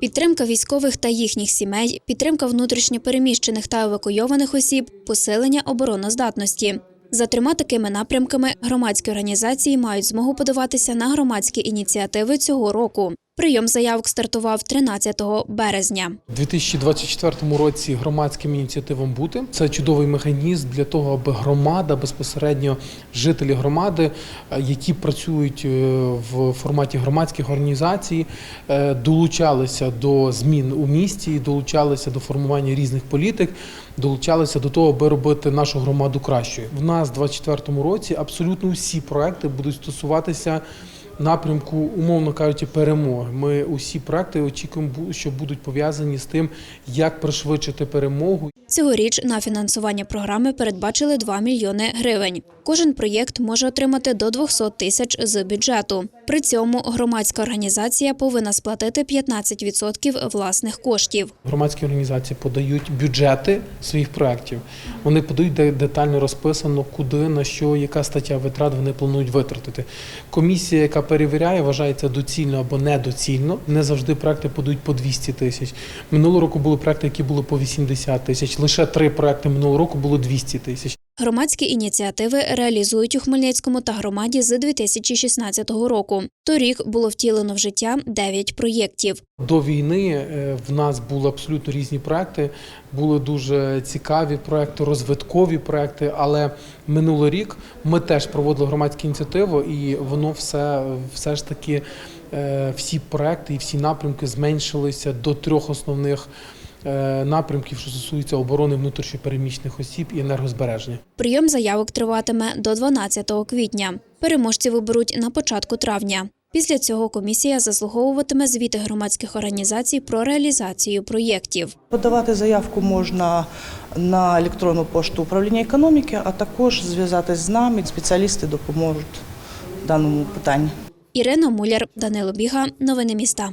Підтримка військових та їхніх сімей, підтримка внутрішньопереміщених та евакуйованих осіб, посилення обороноздатності. За трьома такими напрямками громадські організації мають змогу подаватися на громадські ініціативи цього року. Прийом заявок стартував 13 березня. У 2024 році громадським ініціативам бути це чудовий механізм для того, аби громада безпосередньо жителі громади, е, які працюють е, в форматі громадських організацій, е, долучалися до змін у місті, долучалися до формування різних політик, долучалися до того, аби робити нашу громаду кращою. В нас у 2024 році абсолютно всі проекти будуть стосуватися напрямку, умовно кажучи, перемоги. Ми усі проекти очікуємо, що будуть пов'язані з тим, як пришвидшити перемогу. Цьогоріч на фінансування програми передбачили 2 мільйони гривень. Кожен проєкт може отримати до 200 тисяч з бюджету. При цьому громадська організація повинна сплатити 15% власних коштів. Громадські організації подають бюджети своїх проєктів. Вони подають де детально розписано, куди, на що, яка стаття витрат вони планують витратити. Комісія, яка перевіряє, вважається доцільно або недоцільно. Не завжди проекти подають по 200 тисяч. Минулого року були проекти, які були по 80 тисяч. Лише три проекти минулого року було 200 тисяч. Громадські ініціативи реалізують у Хмельницькому та громаді з 2016 року. Торік було втілено в життя 9 проєктів. До війни е, в нас були абсолютно різні проекти. Були дуже цікаві проекти, розвиткові проекти. Але минулий рік ми теж проводили громадські ініціативи, і воно все, все ж таки е, всі проекти і всі напрямки зменшилися до трьох основних напрямків, що стосуються оборони внутрішньопереміщених осіб і енергозбереження. Прийом заявок триватиме до 12 квітня. Переможців оберуть на початку травня. Після цього комісія заслуговуватиме звіти громадських організацій про реалізацію проєктів. Подавати заявку можна на електронну пошту управління економіки, а також зв'язатись з нами. Спеціалісти допоможуть в даному питанні. Ірина Муляр, Данило Біга. Новини міста.